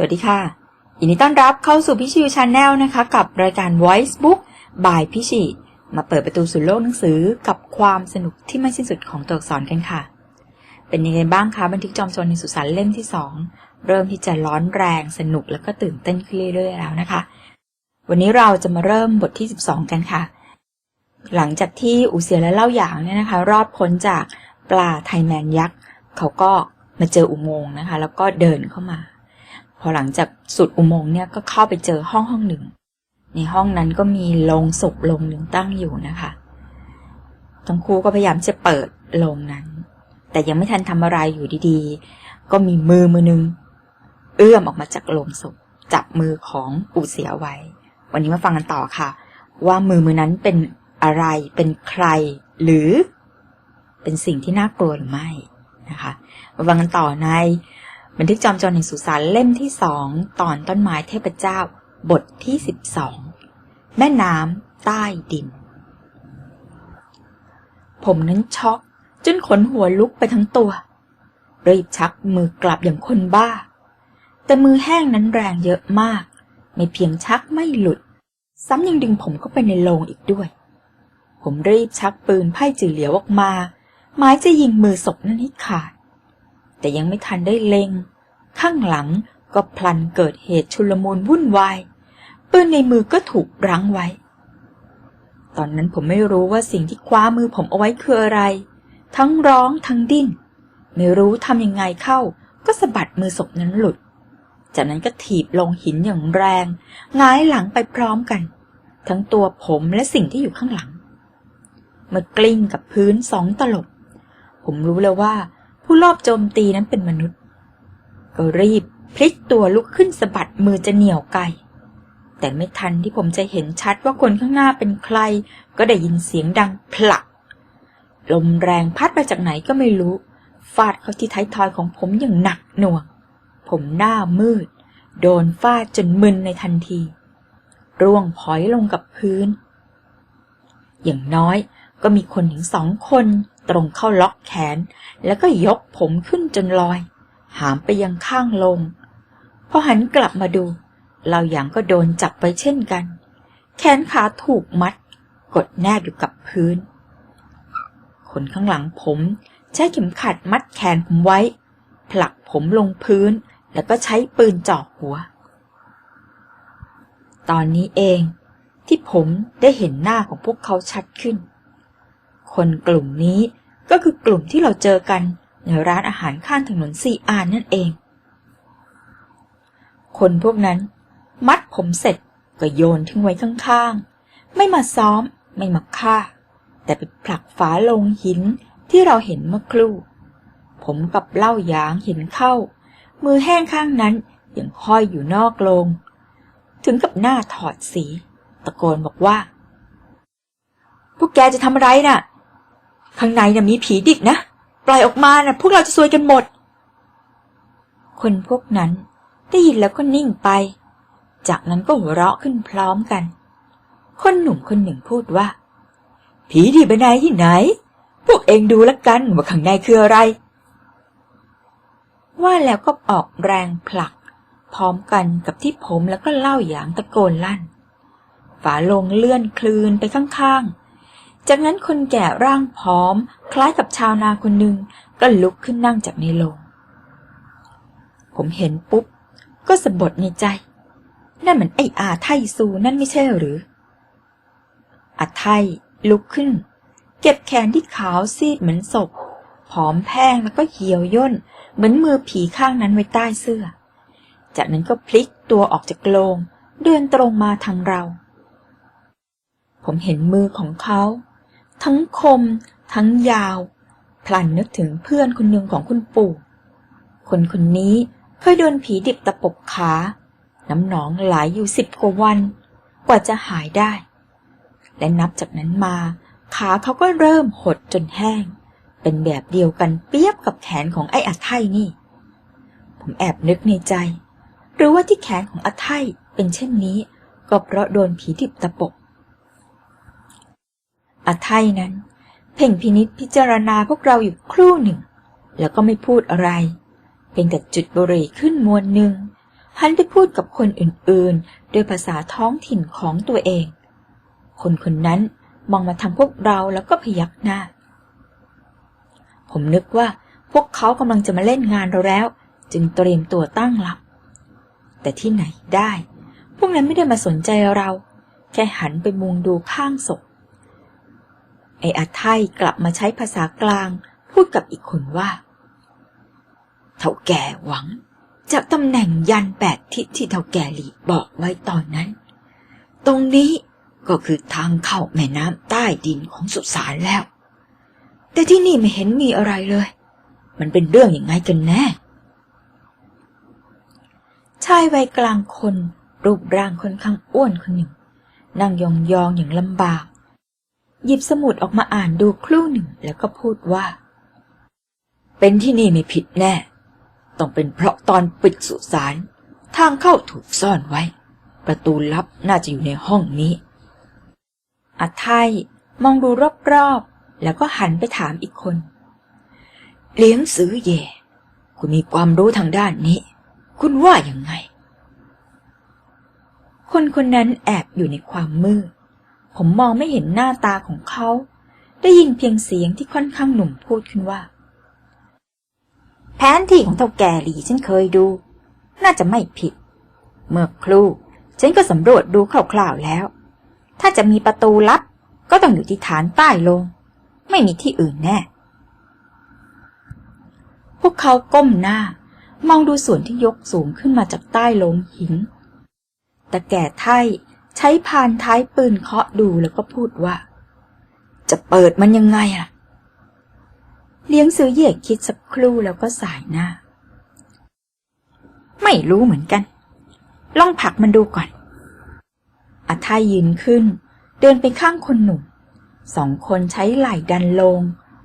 สวัสดีค่ะ ยินดีต้อนรับเข้าสู่พี่ชิวชาแนลนะคะ กับรายการ Voice Book by พี่ชิมาเปิดประตูสู่โลกหนังสือกับความสนุกที่ไม่สิ้นสุดของตัวอักษรกันค่ะ เป็นยังไงบ้างคะบันทึกจอมโจรในสุสานเล่มที่สองเริ่มที่จะร้อนแรงสนุกแล้วก็ตื่นเต้นขึ้นเรื่อยๆแล้วนะคะ วันนี้เราจะมาเริ่มบทที่ 12 กันค่ะ หลังจากที่อูเซียและเล่าหยางเนี่ยนะคะ รอดพ้นจากปลาไทแมนยักษ์เขาก็มาเจออุโมงค์นะคะ แล้วก็เดินเข้ามา พอหลังจากสุดอุโมงค์เนี่ยก็เข้าไปเจอห้องห้องหนึ่ง ในห้องนั้นก็มีโลงศพโลงหนึ่งตั้งอยู่นะคะทั้งคู่ก็พยายามจะเปิดโลงนั้น แต่ยังไม่ทันทำอะไรอยู่ดีๆ ก็มีมือมือหนึง เอื้อมออกมาจากโลงศพจับมือของอูเสียไว้ วันนี้มาฟังกันต่อค่ะ ว่ามือมือนั้นเป็นอะไรเป็นใคร หรือเป็นสิ่งที่น่ากลัวหรือไม่นะคะมาฟังกันต่อใน บันทึกจอมโจรแห่งสุสานเล่มที่สองตอนต้นไม้เทพเจ้า บทที่สิบสองแม่น้ำใต้ดิน ผมนั้นช็อกจนขนหัวลุกไปทั้งตัวรีบชักมือกลับอย่างคนบ้า แต่มือแห้งนั้นแรงเยอะมาก ไม่เพียงชักไม่หลุด ซ้ำยังดึงผมเข้าไปในโลงอีกด้วย ผมรีบชักปืนไพ่จือเหลียวออกมา หมายจะยิงมือศพนั้นให้ขาด แต่ยังไม่ทันได้เล็ง ข้างหลังก็พลันเกิดเหตุชุลมุนวุ่นวายปืนในมือก็ถูกรั้งไว้ ตอนนั้นผมไม่รู้ว่าสิ่งที่คว้ามือผมเอาไว้คืออะไร ทั้งร้องทั้งดิ้น ไม่รู้ทำยังไงเข้า ก็สะบัดมือศพนั้นหลุด จากนั้นก็ถีบลงหินอย่างแรงงายหลังไปพร้อมกัน ทั้งตัวผมและสิ่งที่อยู่ข้างหลังเมื่อกลิ้งกับพื้นสองตลบ ผมรู้แล้วว่า ผู้ลอบโจมตีนั้นเป็นมนุษย์ ก็รีบพลิกตัวลุกขึ้นสะบัดมือจะเหนี่ยวไก แต่ไม่ทันที่ผมจะเห็นชัดว่าคนข้างหน้าเป็นใคร ก็ได้ยินเสียงดังผลัก ลมแรงพัดมาจากไหนก็ไม่รู้ ฟาดเข้าที่ท้ายทอยของผมอย่างหนักหน่วง ผมหน้ามืด โดนฟาดจนมึนในทันที ร่วงพลอยลงกับพื้น อย่างน้อยก็มีคนถึงสองคน ตรงเข้าล็อกแขน แล้วก็ยกผมขึ้นจนลอย หามไปยังข้างลง พอหันกลับมาดู เราอย่างก็โดนจับไปเช่นกัน แขนขาถูกมัด กดแนบอยู่กับพื้น คนข้างหลังผมใช้เข็มขัดมัดแขนผมไว้ ผลักผมลงพื้น แล้วก็ใช้ปืนจ่อหัว ตอนนี้เองที่ผมได้เห็นหน้าของพวกเขาชัดขึ้น คนกลุ่มนี้ก็คือกลุ่มที่เราเจอกันในร้านอาหารข้างถนนซีอานนั่นเอง คนพวกนั้น มัดผมเสร็จก็โยนทิ้งไว้ข้างๆ ไม่มาซ้อมไม่มาฆ่า แต่ไปผลักฝาลงหินที่เราเห็นเมื่อครู่ ผมกับเล่ายางเห็นเข้า มือแห้งข้างนั้นยังห้อยอยู่นอกโลง ถึงกับหน้าถอดสี ตะโกนบอกว่า พวกแกจะทำอะไรน่ะ ข้างในน่ะมีผีดิกนะ ปล่อยออกมาน่ะ พวกเราจะซวยกันหมด คนพวกนั้นได้ยินแล้วก็นิ่งไป จากนั้นก็หัวเราะขึ้นพร้อมกัน คนหนุ่มคนหนึ่งพูดว่า ผีดิบนายที่ไหน พวกเองดูล้วกันว่าข้างในคืออะไร ว่าแล้วก็ออกแรงผลัก พร้อมกันกับที่ผมแล้วก็เล่าอย่างตะโกนลั่น ฝาลงเลื่อนคลืนไปข้างๆ จากนั้นคนแก่ร่างผอม คล้ายกับชาวนาคนหนึ่งก็ลุกขึ้นนั่งจากในโลง ผมเห็นปุ๊บ ก็สะบดในใจ นั่นเหมือนไอ้อาไทซูนั่นไม่ใช่หรือ อาไทลุกขึ้น เก็บแขนที่ขาวซีดเหมือนศพ ผอมแพ้งแล้วก็เหี่ยวย่น เหมือนมือผีข้างนั้นไว้ใต้เสื้อ จากนั้นก็พลิกตัวออกจากโลง เดินตรงมาทางเรา ผมเห็นมือของเขา ทั้งคม ทั้งยาว พลันนึกถึงเพื่อนคนหนึ่งของคุณปู่ คนคนนี้เคยโดนผีดิบตะปบขา น้ำหนองไหลยอยู่สิบกว่าวัน กว่าจะหายได้ และนับจากนั้นมา ขาเขาก็เริ่มหดจนแห้ง เป็นแบบเดียวกันเปียบกับแขนของไอ้อาไทนี่ ผมแอบนึกในใจ หรือว่าที่แขนของอาไทเป็นเช่นนี้ ก็เพราะโดนผีดิบตะปบ อาไทยนั้น เพ่งพินิษพิจารณาพวกเราอยู่ครู่หนึ่ง แล้วก็ไม่พูดอะไร เพียงแต่จุดบุหรี่ขึ้นมวนหนึ่งหันไปพูดกับคนอื่นๆ ด้วยภาษาท้องถิ่นของตัวเอง คนคนนั้นมองมาทางพวกเราแล้วก็พยักหน้า ผมนึกว่าพวกเขากำลังจะมาเล่นงานเราแล้ว จึงเตรียมตัวตั้งรับ แต่ที่ไหนได้ พวกนั้นไม่ได้มาสนใจเรา แค่หันไปมุงดูข้างศพ ไอ้อาไทยกลับมาใช้ภาษากลาง พูดกับอีกคนว่าเท่าแก่หวังจากตำแหน่งยันแปดทิศที่เท่าแก่หลีบอกไว้ตอนนั้น ตรงนี้ก็คือทางเข้าแม่น้ำใต้ดินของสุสานแล้ว แต่ที่นี่ไม่เห็นมีอะไรเลย มันเป็นเรื่องอย่างไงกันแน่ ชายวัยกลางคน รูปร่างค่อนข้างอ้วนคนหนึ่ง นั่งยองๆอย่างลำบาก หยิบสมุดออกมาอ่านดูครู่หนึ่งแล้วก็พูดว่า เป็นที่นี่ไม่ผิดแน่ ต้องเป็นเพราะตอนปิดสุสานทางเข้าถูกซ่อนไว้ ประตูลับน่าจะอยู่ในห้องนี้อาไทยมองดูรอบๆ แล้วก็หันไปถามอีกคน เลี้ยงซื้อเย่ คุณมีความรู้ทางด้านนี้ คุณว่ายังไง คนคนนั้นแอบอยู่ในความมืด ผมมองไม่เห็นหน้าตาของเขา ได้ยินเพียงเสียงที่ค่อนข้างหนุ่มพูดขึ้นว่า แผนที่ของเท่าแก่หลีฉันเคยดู น่าจะไม่ผิด เมื่อครู่ฉันก็สำรวจดูคร่าวๆแล้ว ถ้าจะมีประตูลับก็ต้องอยู่ที่ฐานใต้ลง ไม่มีที่อื่นแน่ พวกเขาก้มหน้า มองดูส่วนที่ยกสูงขึ้นมาจากใต้ลงหิน แต่แก่ไทย ใช้พานท้ายปืนเคาะดูแล้วก็พูดว่า จะเปิดมันยังไงล่ะ เลี้ยงซื้อเหยียกคิดสักครู่แล้วก็สายหน้า ไม่รู้เหมือนกัน ลองผลักมันดูก่อนอาทายยืนขึ้น เดินไปข้างคนหนุ่มสองคนใช้ไหล่ดันลง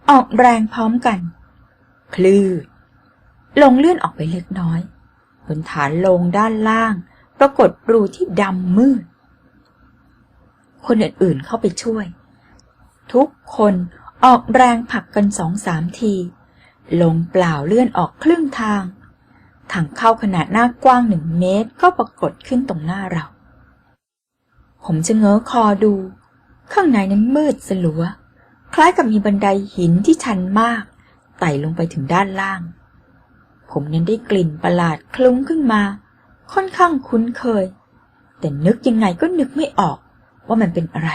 ออกแรงพร้อมกัน คลือลงเลื่อนออกไปเล็กน้อยบนฐานลงด้านล่าง ปรากฏรูที่ดำมืด คนอื่นๆเข้าไปช่วย ทุกคนออกแรงผลักกันสองสามที ลงเปล่าเลื่อนออกครึ่งทางถังเข้าขนาดหน้ากว้างหนึ่งเมตรก็ปรากฏขึ้นตรงหน้าเรา ผมจะเง้อคอดู ข้างในนั้นมืดสลัว คล้ายกับมีบันไดหินที่ชันมาก ไต่ลงไปถึงด้านล่าง ผมนั้นได้กลิ่นประหลาดคลุ้งขึ้นมา ค่อนข้างคุ้นเคย แต่นึกยังไงก็นึกไม่ออก ว่ามันเป็นอะไร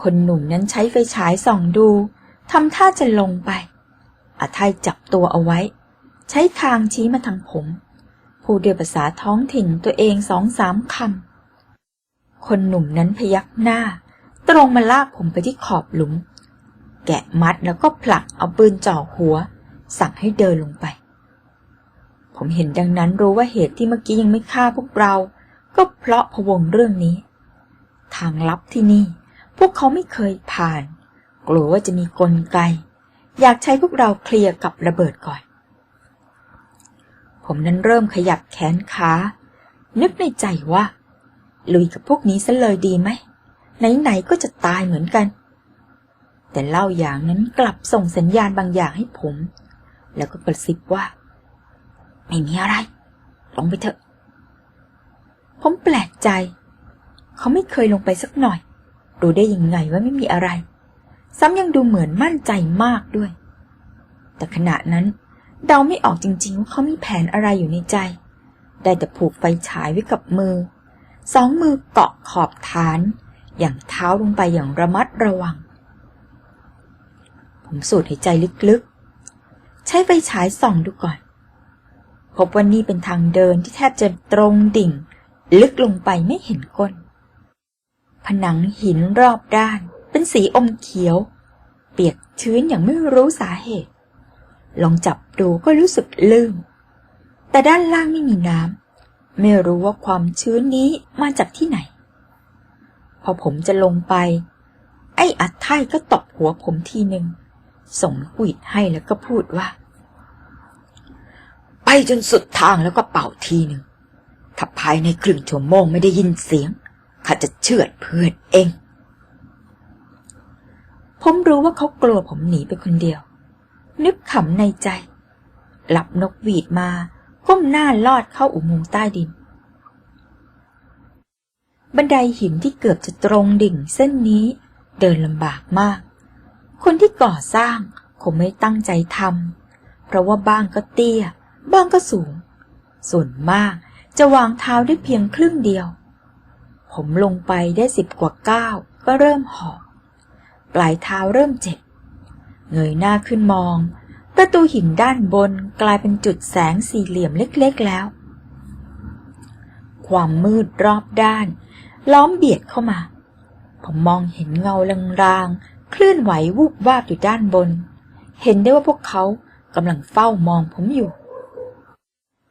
คนหนุ่มนั้นใช้ไฟฉายส่องดูทำท่าจะลงไปอาทัยจับตัวเอาไว้ ใช้คางชี้มาทางผม พูดด้วยภาษาท้องถิ่นตัวเองสองสามคำ คนหนุ่มนั้นพยักหน้า ตรงมาลากผมไปที่ขอบหลุม แกะมัดแล้วก็ผลักเอาปืนจ่อหัว สั่งให้เดินลงไป ผมเห็นดังนั้นรู้ว่าเหตุที่เมื่อกี้ยังไม่ฆ่าพวกเรา ก็เพราะพะวงเรื่องนี้ ทางลับที่นี่ พวกเขาไม่เคยผ่าน กลัวว่าจะมีกลไก อยากใช้พวกเราเคลียร์กับระเบิดก่อน ผมนั้นเริ่มขยับแขนขานึกในใจว่า ลุยกับพวกนี้ซะเลยดีไหม ไหนๆก็จะตายเหมือนกัน แต่เล่าอย่างนั้นกลับส่งสัญญาณบางอย่างให้ผม แล้วก็กระซิบว่า ไม่มีอะไร ลงไปเถอะ ผมแปลกใจ เขาไม่เคยลงไปสักหน่อย รู้ได้ยังไงว่าไม่มีอะไร ซ้ำยังดูเหมือนมั่นใจมากด้วย แต่ขณะนั้น เดาไม่ออกจริงๆว่าเขามีแผนอะไรอยู่ในใจ ได้แต่ผูกไฟฉายไว้กับมือ สองมือเกาะขอบฐาน อย่างเท้าลงไปอย่างระมัดระวัง ผมสูดหายใจลึกๆ ใช้ไฟฉายส่องดูก่อน พบว่านี่เป็นทางเดินที่แทบจะตรงดิ่ง ลึกลงไปไม่เห็นก้น ผนังหินรอบด้าน เป็นสีอมเขียว เปียกชื้นอย่างไม่รู้สาเหตุ ลองจับดูก็รู้สึกลื่นแต่ด้านล่างไม่มีน้ำไม่รู้ว่าความชื้นนี้มาจากที่ไหน พอผมจะลงไป ไอ้อัดไทยก็ตบหัวผมทีหนึ่งส่งหวีดให้แล้วก็พูดว่า ไปจนสุดทางแล้วก็เป่าทีหนึ่งถ้าภายในครึ่งชั่วโมงไม่ได้ยินเสียง ข้าจะเชือดเพื่อนเอง ผมรู้ว่าเขากลัวผมหนีไปคนเดียว นึกขำในใจ หลับนกหวีดมาก้มหน้าลอดเข้าอุโมงค์ใต้ดิน บันไดหินที่เกือบจะตรงดิ่งเส้นนี้เดินลำบากมาก คนที่ก่อสร้างคงไม่ตั้งใจทำเพราะว่าบ้างก็เตี้ย บ้างก็สูง ส่วนมากจะวางเท้าได้เพียงครึ่งเดียว ผมลงไปได้สิบกว่าก้าวก็เริ่มหอบปลายเท้าเริ่มเจ็บ เงยหน้าขึ้นมอง ประตูหินด้านบนกลายเป็นจุดแสงสี่เหลี่ยมเล็กๆแล้ว ความมืดรอบด้าน ล้อมเบียดเข้ามา ผมมองเห็นเงาลางๆเคลื่อนไหววูบวาบอยู่ด้านบน เห็นได้ว่าพวกเขากำลังเฝ้ามองผมอยู่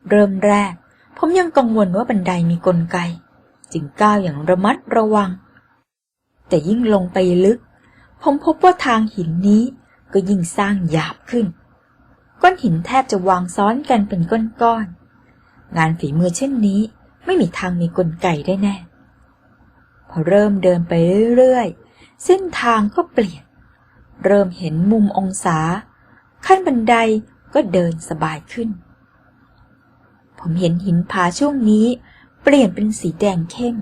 เริ่มแรก ผมยังกังวลว่าบันไดมีกลไก จึงก้าวอย่างระมัดระวัง แต่ยิ่งลงไปลึก ผมพบว่าทางหินนี้ก็ยิ่งสร้างหยาบขึ้น ก้อนหินแทบจะวางซ้อนกันเป็นก้อนๆงานฝีมือเช่นนี้ไม่มีทางมีกลไกได้แน่ พอเริ่มเดินไปเรื่อยๆ เส้นทางก็เปลี่ยน เริ่มเห็นมุมองศา ขั้นบันไดก็เดินสบายขึ้น ผมเห็นหินผาช่วงนี้ เปลี่ยนเป็นสีแดงเข้ม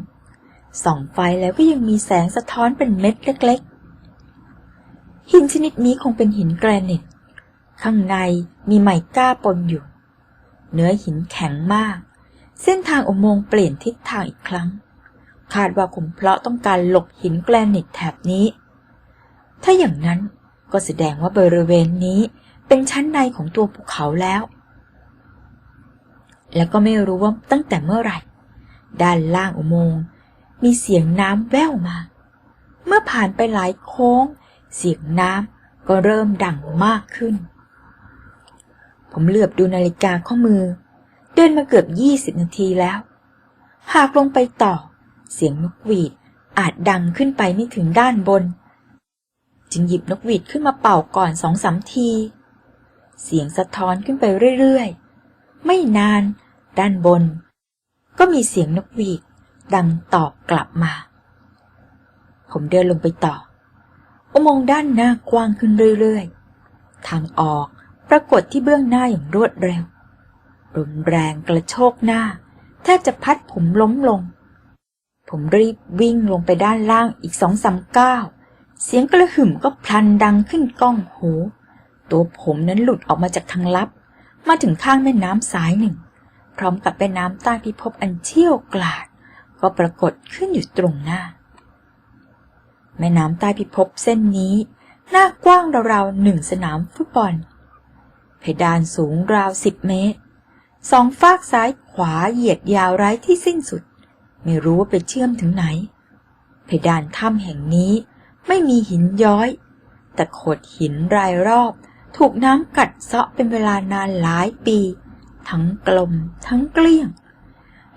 ส่องไฟแล้วก็ยังมีแสงสะท้อนเป็นเม็ดเล็กๆ หินชนิดนี้คงเป็นหินแกรนิต ข้างในมีไมก้าปนอยู่ เนื้อหินแข็งมาก เส้นทางอุโมงค์เปลี่ยนทิศทางอีกครั้ง คาดว่าคงเพราะต้องการหลบหินแกรนิตแถบนี้ ถ้าอย่างนั้นก็แสดงว่าบริเวณนี้เป็นชั้นในของตัวภูเขาแล้ว แล้วก็ไม่รู้ว่าตั้งแต่เมื่อไหร่ ด้านล่างอุโมงค์มีเสียงน้ำแว่วมา เมื่อผ่านไปหลายโค้ง เสียงน้ำก็เริ่มดังมากขึ้น ผมเหลือบดูนาฬิกาข้อมือ เดินมาเกือบยี่สิบนาทีแล้ว หากลงไปต่อ เสียงนกหวีดอาจดังขึ้นไปไม่ถึงด้านบน จึงหยิบนกหวีดขึ้นมาเป่าก่อนสองสามที เสียงสะท้อนขึ้นไปเรื่อยๆ ไม่นาน ด้านบน ก็มีเสียงนกหวีดดังตอบกลับมา ผมเดินลงไปต่อ อุโมงค์ด้านหน้ากว้างขึ้นเรื่อยๆ ทางออกปรากฏที่เบื้องหน้าอย่างรวดเร็วรุนแรงกระโชกหน้าแทบจะพัดผมล้มลง ผมรีบวิ่งลงไปด้านล่างอีกสองสามก้าว เสียงกระหึ่มก็พลันดังขึ้นก้องหู ตัวผมนั้นหลุดออกมาจากทางลับ มาถึงข้างแม่น้ำสายหนึ่ง พร้อมกับแม่น้ำใต้พิภพอันเชี่ยวกลาด ก็ปรากฏขึ้นอยู่ตรงหน้า แม่น้ำใต้พิภพเส้นนี้ หน้ากว้างราวๆหนึ่งสนามฟุตบอล เพดานสูงราวสิบเมตร สองฟากซ้ายขวาเหยียดยาวไร้ที่สิ้นสุด ไม่รู้ว่าไปเชื่อมถึงไหน เพดานถ้ำแห่งนี้ไม่มีหินย้อย แต่โขดหินรายรอบ ถูกน้ำกัดเซาะเป็นเวลานานหลายปี ทั้งกลม ทั้งเกลี้ยง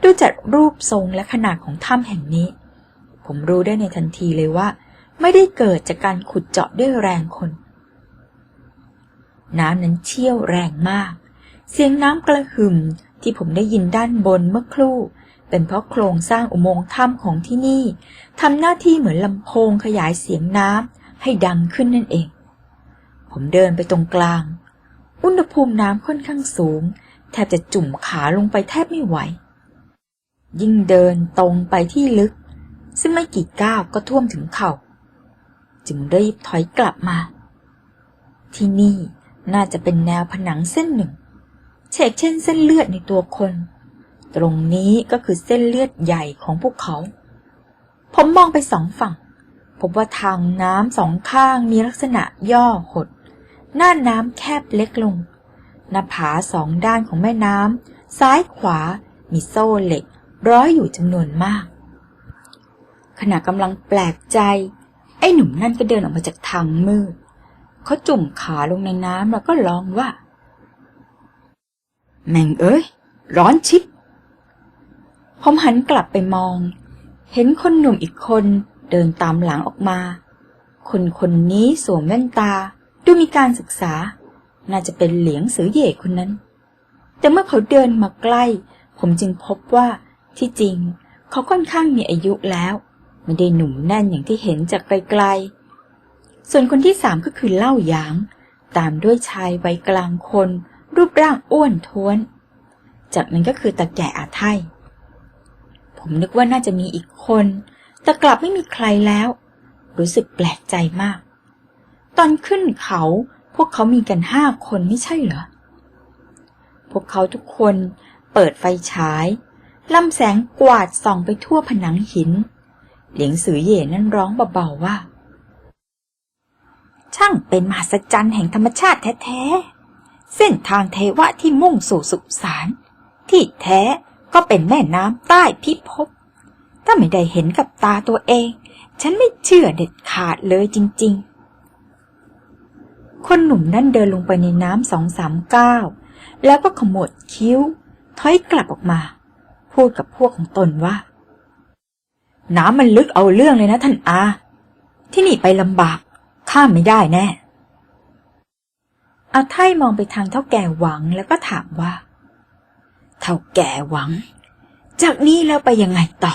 ดูจากรูปทรงและขนาดของถ้ำแห่งนี้ ผมรู้ได้ในทันทีเลยว่า ไม่ได้เกิดจากการขุดเจาะด้วยแรงคน น้ำนั้นเชี่ยวแรงมาก เสียงน้ำกระหึ่มที่ผมได้ยินด้านบนเมื่อครู่ เป็นเพราะโครงสร้างอุโมงค์ถ้ำของที่นี่ทำหน้าที่เหมือนลำโพงขยายเสียงน้ำให้ดังขึ้นนั่นเอง ผมเดินไปตรงกลาง อุณหภูมิน้ำค่อนข้างสูง แทบจะจุ่มขาลงไปแทบไม่ไหว ยิ่งเดินตรงไปที่ลึก ซึ่งไม่กี่ก้าวก็ท่วมถึงเข่า จึงรีบถอยกลับมา ที่นี่น่าจะเป็นแนวผนังเส้นหนึ่ง เฉกเช่นเส้นเลือดในตัวคน ตรงนี้ก็คือเส้นเลือดใหญ่ของพวกเขา ผมมองไปสองฝั่ง พบว่าทางน้ำสองข้างมีลักษณะย่อหด หน้าน้ำแคบเล็กลง หน้าผาสองด้านของแม่น้ำซ้ายขวามีโซ่เหล็ก ร้อยอยู่จำนวนมาก ขณะกำลังแปลกใจ ไอ้หนุ่มนั่นก็เดินออกมาจากทางมืดเขาจุ่มขาลงในน้ำแล้วก็ร้องว่า แม่งเอ้ย ร้อนชิบผมหันกลับไปมอง เห็นคนหนุ่มอีกคนเดินตามหลังออกมา คนคนนี้สวมแว่นตา ดูมีการศึกษา น่าจะเป็นเหลียงสือเหย่คนนั้น แต่เมื่อเขาเดินมาใกล้ ผมจึงพบว่าที่จริง เขาค่อนข้างมีอายุแล้ว ไม่ได้หนุ่มแน่นอย่างที่เห็นจากไกลๆ ส่วนคนที่สามก็คือเล่าหยาง ตามด้วยชายวัยกลางคน รูปร่างอ้วนท้วนจจากนั้นก็คือตาแก่อาไทยผมนึกว่าน่าจะมีอีกคน แต่กลับไม่มีใครแล้ว รู้สึกแปลกใจมาก ตอนขึ้นเขา พวกเขามีกันห้าคนไม่ใช่เหรอ พวกเขาทุกคนเปิดไฟฉายลำแสงกวาดส่องไปทั่วผนังหิน เหลียงสือเย่นั่นร้องเบาๆว่า ช่างเป็นมหัศจรรย์แห่งธรรมชาติแท้ๆ เส้นทางเทวะที่มุ่งสู่สุสาน ที่แท้ก็เป็นแม่น้ำใต้พิภพ ถ้าไม่ได้เห็นกับตาตัวเอง ฉันไม่เชื่อเด็ดขาดเลยจริง ๆ คนหนุ่มนั่นเดินลงไปในน้ำสองสามก้าวแล้วก็ขมวดคิ้ว ถอยกลับออกมา พูดกับพวกของตนว่า น้ำมันลึกเอาเรื่องเลยนะท่านอา ที่นี่ไปลำบาก ข้ามไม่ได้แน่อาไทยมองไปทางเท่าแก่หวังแล้วก็ถามว่า เท่าแก่หวัง จากนี้แล้วไปยังไงต่อ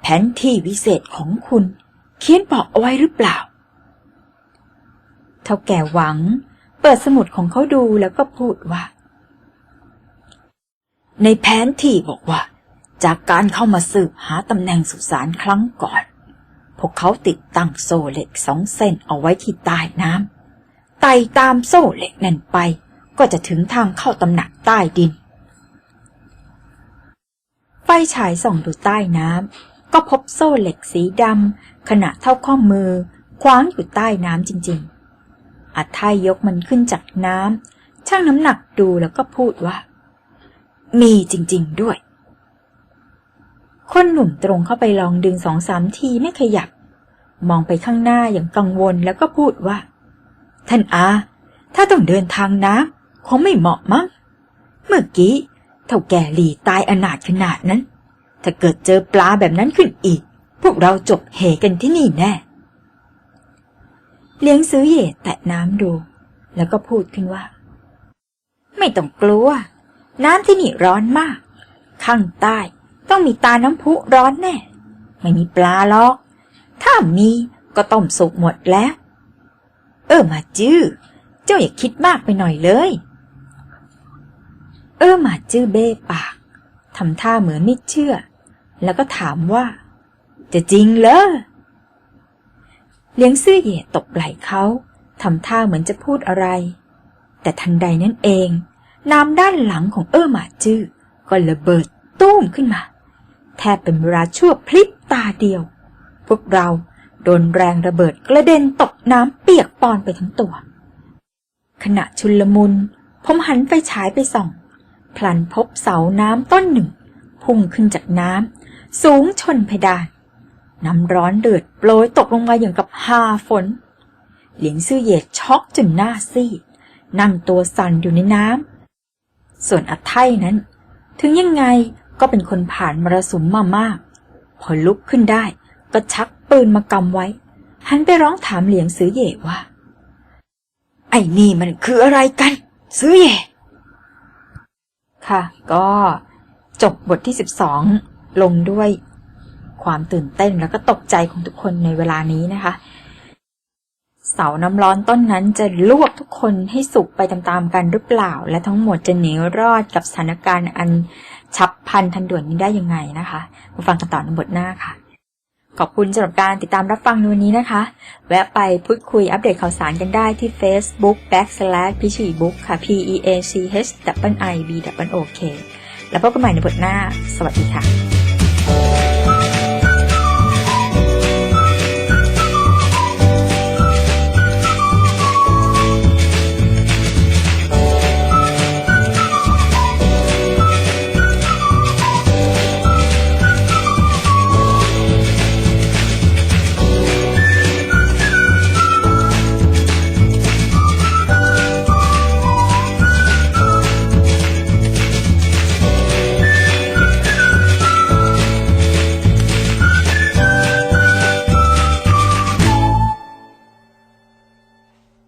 แผนที่วิเศษของคุณ เขียนบอกเอาไว้หรือเปล่า เท่าแก่หวัง เปิดสมุดของเขาดูแล้วก็พูดว่า ในแผนที่บอกว่า จากการเข้ามาสืบหาตำแหน่งสุสานครั้งก่อน พวกเขาติดตั้งโซ่เหล็กสองเส้นเอาไว้ที่ใต้น้ำไต่ตามโซ่เหล็กนั่นไป ก็จะถึงทางเข้าตำหนักใต้ดินไฟฉายส่องดูใต้น้ำก็พบโซ่เหล็กสีดำขนาดเท่าข้อมือคว้างอยู่ใต้น้ำจริงๆ อัทไทยยกมันขึ้นจากน้ำชั่งน้ำหนักดูแล้วก็พูดว่า มีจริง ๆ ด้วย คนหนุ่มตรงเข้าไปลองดึงสองสามทีไม่ขยับ มองไปข้างหน้าอย่างกังวลแล้วก็พูดว่า ท่านอา ถ้าต้องเดินทางน้ำคงไม่เหมาะมั้ง เมื่อกี้เท่าแก่หลีตายอนาถขนาดนั้น ถ้าเกิดเจอปลาแบบนั้นขึ้นอีก พวกเราจบเหกันที่นี่แน่ เลี้ยงซื้อเหยแตะน้ำดู แล้วก็พูดขึ้นว่า ไม่ต้องกลัว น้ำที่นี่ร้อนมาก ข้างใต้ต้องมีตาน้ำพุร้อนแน่ ไม่มีปลาหรอก ถ้ามีก็ต้มสุกหมดแล้ว เออมาจื้อ เจ้าอย่าคิดมากไปหน่อยเลย เออมาจื้อเบ้ปากทำท่าเหมือนไม่เชื่อ แล้วก็ถามว่า จะจริงเหรอ เลี้ยงซื่อเหย่ตบไหล่เขาทำท่าเหมือนจะพูดอะไร แต่ทันใดนั้นเองน้ำด้านหลังของเออหมาจื้อก็ระเบิดตุ้มขึ้นมา แทบเป็นเวลาชั่วพลิบตาเดียว พวกเราโดนแรงระเบิดกระเด็นตกน้ำเปียกปอนไปทั้งตัว ขณะชุลมุนผมหันไฟฉายไปส่อง พลันพบเสาน้ำต้นหนึ่ง พุ่งขึ้นจากน้ำสูงชนเพดาน น้ำร้อนเดือดโปรยตกลงมาอย่างกับฮาฝน เหลียงซื่อเหยดช็อกจนหน้าซีดนั่งตัวสั่นอยู่ในน้ำ ส่วนอัทไทยนั้น ถึงยังไงก็เป็นคนผ่านมรสุมมามาก พอลุกขึ้นได้ ก็ชักปืนมากำไว้ หันไปร้องถามเหลียงซื้อเย่ว่า ไอ้นี่มันคืออะไรกัน ซื้อเย่ค่ะ ก็จบบทที่ 12 ลงด้วย ความตื่นเต้นแล้วก็ตกใจของทุกคนในเวลานี้นะคะ เสาน้ำร้อนต้นนั้นจะลวกทุกคนให้สุกไปตามๆกันหรือเปล่า และทั้งหมดจะหนีรอดกับสถานการณ์อันฉับพลันทันด่วนนี้ได้ยังไงนะคะมาฟังกันต่อในบทหน้าค่ะ ขอบคุณสำหรับการติดตามรับฟังในวันนี้นะคะ แวะไปพูดคุยอัปเดตข่าวสารกันได้ที่ Facebook backslash พิชีบุ๊กค่ะ P E A C H W I B W O K แล้วพบกันใหม่ในบทหน้า สวัสดีค่ะ